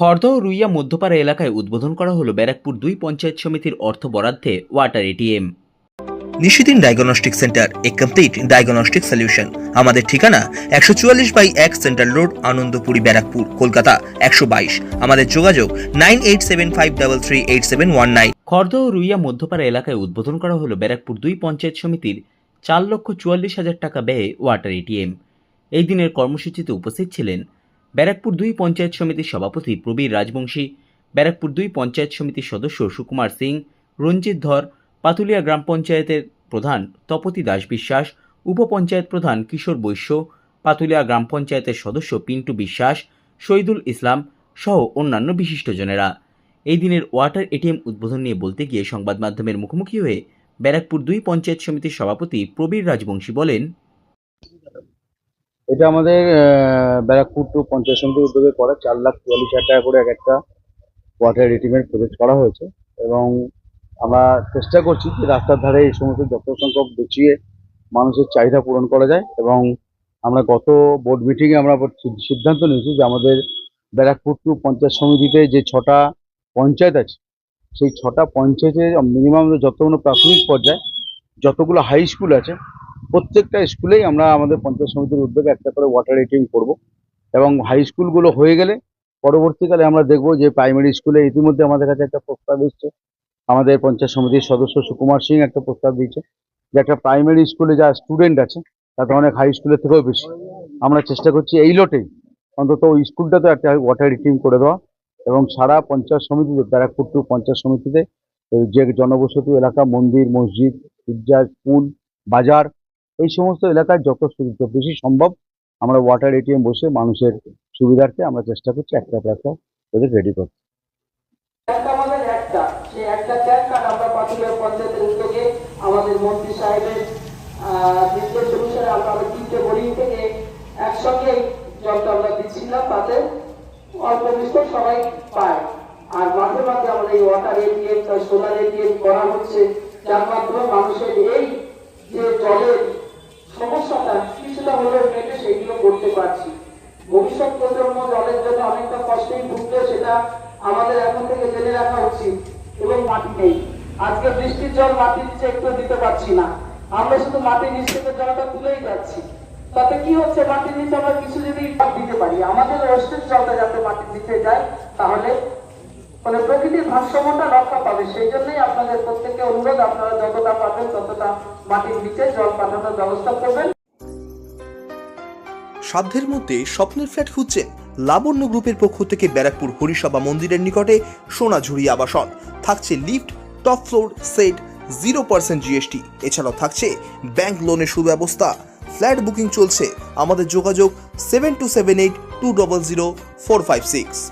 খর্দা ও রুইয়া মধ্যপাড়া এলাকায় উদ্বোধন করা হলো ব্যারাকপুর দুই পঞ্চায়েত সমিতির অর্থ বরাদ্দে water ATM Nishidin diagnostic centre a complete diagnostic solution. আমাদের ঠিকানা একশো চুয়াল্লিশ বাই এক সেন্ট্রাল রোড আনন্দপুরি ব্যারাকপুর কলকাতা একশো বাইশ। আমাদের যোগাযোগ nine eight seven five double three eight seven one nine. Khardah ও রুইয়া মধ্যপাড়া এলাকায় উদ্বোধন করা হলো ব্যারাকপুর দুই পঞ্চায়েত সমিতির চার লক্ষ চুয়াল্লিশ হাজার টাকা ব্যয়ে ওয়াটার এটিএম এই দিনের কর্মসূচিতে উপস্থিত ছিলেন ব্যারাকপুর দুই পঞ্চায়েত সমিতির সভাপতি প্রবীর রাজবংশী, ব্যারাকপুর দুই পঞ্চায়েত সমিতির সদস্য সুকুমার সিং, রঞ্জিত ধর, পাতুলিয়া গ্রাম পঞ্চায়েতের প্রধান তপতি দাস বিশ্বাস, উপপঞ্চায়েত প্রধান কিশোর বৈশ্য, পাতুলিয়া গ্রাম পঞ্চায়েতের সদস্য পিন্টু বিশ্বাস, শহীদুল ইসলাম সহ অন্যান্য বিশিষ্টজনেরা। এই দিনের ওয়াটার এটিএম উদ্বোধন নিয়ে বলতে গিয়ে সংবাদ মাধ্যমের মুখোমুখি হয়ে ব্যারাকপুর দুই পঞ্চায়েত সমিতির সভাপতি প্রবীর রাজবংশী বলেন এটা আমাদের ব্যারাকপুর টু পঞ্চায়েত সমিতির উদ্যোগে করা। চার লাখ চুয়াল্লিশ হাজার টাকা করে এক একটা ওয়াটার রিটিমেন্ট প্রজেক্ট করা হয়েছে। এবং আমরা চেষ্টা করছি যে রাস্তার ধারে এই সমস্ত যত সংখ্যক গুছিয়ে মানুষের চাহিদা পূরণ করা যায়। এবং আমরা গত বোর্ড মিটিংয়ে আমরা সিদ্ধান্ত নিয়েছি যে আমাদের ব্যারাকপুর টু পঞ্চায়েত সমিতিতে যে ছটা পঞ্চায়েত আছে, সেই ছটা পঞ্চায়েতের মিনিমাম যতগুলো প্রাথমিক পর্যায়ে, যতগুলো হাই স্কুল আছে প্রত্যেকটা স্কুলেই আমরা আমাদের পঞ্চায়েত সমিতির উদ্যোগে একটা করে ওয়াটার রেটিং করব। এবং হাই স্কুলগুলো হয়ে গেলে পরবর্তীকালে আমরা দেখব যে প্রাইমারি স্কুলে ইতিমধ্যে আমাদের কাছে একটা প্রস্তাব এসছে। আমাদের পঞ্চায়েত সমিতির সদস্য সুকুমার সিং একটা প্রস্তাব দিয়েছে যে একটা প্রাইমারি স্কুলে যা স্টুডেন্ট আছে, তাতে অনেক হাই স্কুলের থেকেও বেশি। আমরা চেষ্টা করছি এই লটেই অন্তত ওই স্কুলটাতে একটা ওয়াটার রেটিং করে দেওয়া এবং সারা পঞ্চায়েত সমিতিতে ব্যারাকপুর টু পঞ্চায়েত সমিতিতে যে জনবসতি এলাকা, মন্দির, মসজিদ গির্জা স্কুল, বাজার এই সমস্ত এলাকায় যত বেশি সম্ভব আমরা ওয়াটার এটিএম বসে মানুষের সুবিধার্থে আমরা চেষ্টা করছি একটা একটা ওদের রেডি করতে। আমাদের মন্ত্রী সাহেবের অনুসারে আমাদের তিনটে থেকে একসঙ্গে তাতে অল্প সবাই পায়। আর এই সোলার এটিএম করা হচ্ছে। যার মাধ্যমে মানুষের এই যে জলের সমস্যাটা কিছুটা হলেও মেটে সেগুলো করতে পারছি। ভবিষ্যৎ প্রজন্ম জলের জন্য অনেকটা কষ্টেই ভুগবে সেটা আমাদের এখন থেকে জেনে রাখা উচিত। এবং মাটি নেই। আজকে বৃষ্টির জল মাটির নিচে একটু দিতে পারছি না। আমরা শুধু মাটির নিচ থেকে জলটা তুলেই যাচ্ছি। তাতে কি হচ্ছে? মাটির নিচে আমরা কিছু যদি দিতে পারি। আমাদের ওয়েস্টের জলটা যাতে মাটির নিচে যায়, তাহলে মানে প্রকৃতির ভারসাম্যটা রক্ষা পাবে। সেই জন্যই আপনাদের প্রত্যেককে অনুরোধ, আপনারা যতটা পাবেন ততটা মাটির নিচে জল পাঠানোর ব্যবস্থা করবেন। সাধ্যের মধ্যে স্বপ্নের ফ্ল্যাট খুঁজছেন লাবণ্য গ্রুপের পক্ষ থেকে ব্যারাকপুর হরিসভা মন্দিরের নিকটে সোনাঝুরি আবাসন। থাকছে lift, top floor, set, zero percent GST. এছাড়াও থাকছে ব্যাংক লোনের সুব্যবস্থা। ফ্ল্যাট বুকিং চলছে। আমাদের যোগাযোগ seven two seven eight two double zero four five six.